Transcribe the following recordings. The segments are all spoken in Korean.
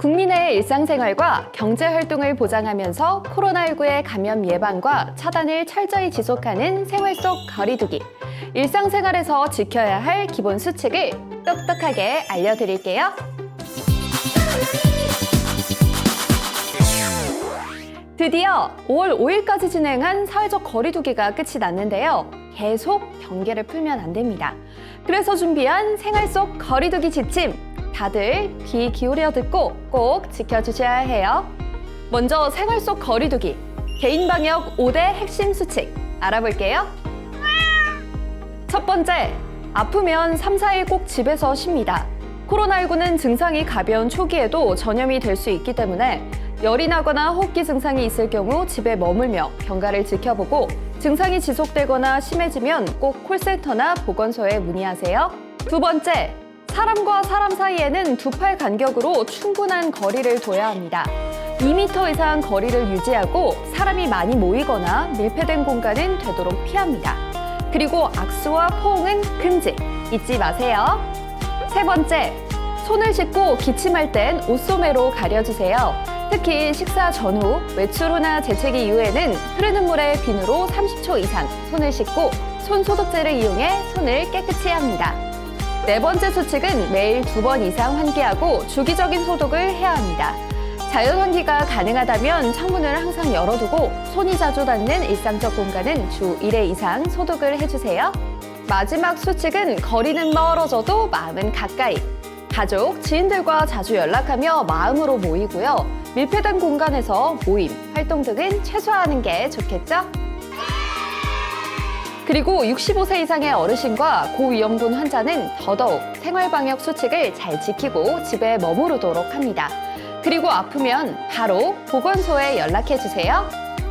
국민의 일상생활과 경제활동을 보장하면서 코로나19의 감염 예방과 차단을 철저히 지속하는 생활 속 거리두기. 일상생활에서 지켜야 할 기본 수칙을 똑똑하게 알려드릴게요. 드디어 5월 5일까지 진행한 사회적 거리두기가 끝이 났는데요. 계속 경계를 풀면 안 됩니다. 그래서 준비한 생활 속 거리두기 지침. 다들 귀 기울여 듣고 꼭 지켜주셔야 해요. 먼저 생활 속 거리두기. 개인 방역 5대 핵심 수칙 알아볼게요. 첫 번째, 아프면 3, 4일 꼭 집에서 쉽니다. 코로나19는 증상이 가벼운 초기에도 전염이 될 수 있기 때문에 열이 나거나 호흡기 증상이 있을 경우 집에 머물며 경과를 지켜보고 증상이 지속되거나 심해지면 꼭 콜센터나 보건소에 문의하세요. 두 번째, 사람과 사람 사이에는 두 팔 간격으로 충분한 거리를 둬야 합니다. 2m 이상 거리를 유지하고 사람이 많이 모이거나 밀폐된 공간은 되도록 피합니다. 그리고 악수와 포옹은 금지. 잊지 마세요. 세 번째, 손을 씻고 기침할 땐 옷소매로 가려주세요. 특히 식사 전후, 외출 후나 재채기 이후에는 흐르는 물에 비누로 30초 이상 손을 씻고 손 소독제를 이용해 손을 깨끗이 합니다. 네 번째 수칙은 매일 두 번 이상 환기하고 주기적인 소독을 해야 합니다. 자연 환기가 가능하다면 창문을 항상 열어두고 손이 자주 닿는 일상적 공간은 주 1회 이상 소독을 해주세요. 마지막 수칙은 거리는 멀어져도 마음은 가까이. 가족, 지인들과 자주 연락하며 마음으로 모이고요. 밀폐된 공간에서 모임, 활동 등은 최소화하는 게 좋겠죠? 그리고 65세 이상의 어르신과 고위험군 환자는 더더욱 생활방역 수칙을 잘 지키고 집에 머무르도록 합니다. 그리고 아프면 바로 보건소에 연락해 주세요.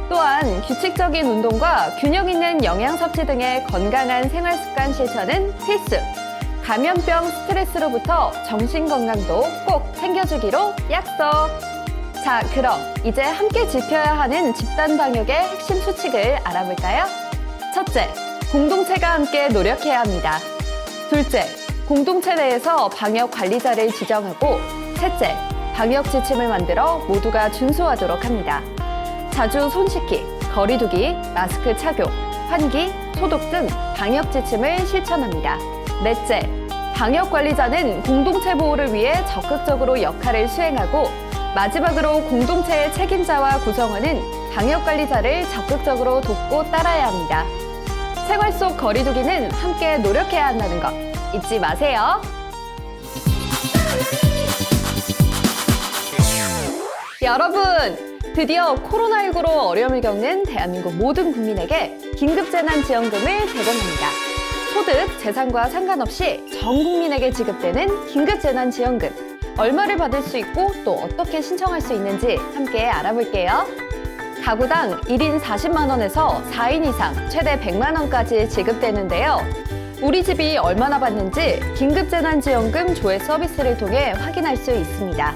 또한 규칙적인 운동과 균형 있는 영양 섭취 등의 건강한 생활 습관 실천은 필수. 감염병 스트레스로부터 정신 건강도 꼭 챙겨주기로 약속. 자, 그럼 이제 함께 지켜야 하는 집단 방역의 핵심 수칙을 알아볼까요? 첫째, 공동체가 함께 노력해야 합니다. 둘째, 공동체 내에서 방역 관리자를 지정하고 셋째, 방역 지침을 만들어 모두가 준수하도록 합니다. 자주 손 씻기, 거리두기, 마스크 착용, 환기, 소독 등 방역 지침을 실천합니다. 넷째, 방역 관리자는 공동체 보호를 위해 적극적으로 역할을 수행하고 마지막으로 공동체의 책임자와 구성원은 방역 관리자를 적극적으로 돕고 따라야 합니다. 생활 속 거리두기는 함께 노력해야 한다는 것 잊지 마세요. 여러분, 드디어 코로나19로 어려움을 겪는 대한민국 모든 국민에게 긴급재난지원금을 제공합니다. 소득, 재산과 상관없이 전 국민에게 지급되는 긴급재난지원금. 얼마를 받을 수 있고 또 어떻게 신청할 수 있는지 함께 알아볼게요. 가구당 1인 40만 원에서 4인 이상 최대 100만 원까지 지급되는데요. 우리 집이 얼마나 받는지 긴급재난지원금 조회 서비스를 통해 확인할 수 있습니다.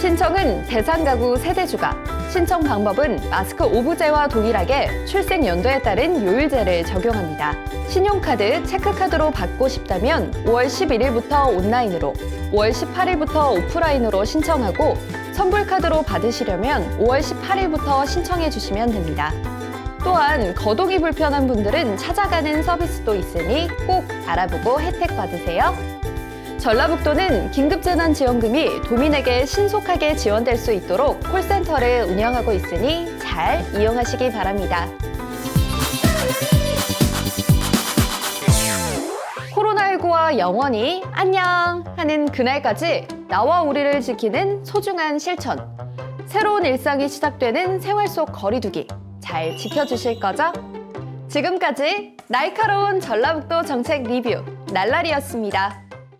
신청은 대상 가구 세대주가, 신청 방법은 마스크 오부제와 동일하게 출생 연도에 따른 요일제를 적용합니다. 신용카드, 체크카드로 받고 싶다면 5월 11일부터 온라인으로, 5월 18일부터 오프라인으로 신청하고 선불카드로 받으시려면 5월 18일부터 신청해 주시면 됩니다. 또한 거동이 불편한 분들은 찾아가는 서비스도 있으니 꼭 알아보고 혜택 받으세요. 전라북도는 긴급재난지원금이 도민에게 신속하게 지원될 수 있도록 콜센터를 운영하고 있으니 잘 이용하시기 바랍니다. 코로나19와 영원히 안녕 하는 그날까지 나와 우리를 지키는 소중한 실천. 새로운 일상이 시작되는 생활 속 거리두기 잘 지켜주실 거죠? 지금까지 날카로운 전라북도 정책 리뷰 날라리였습니다.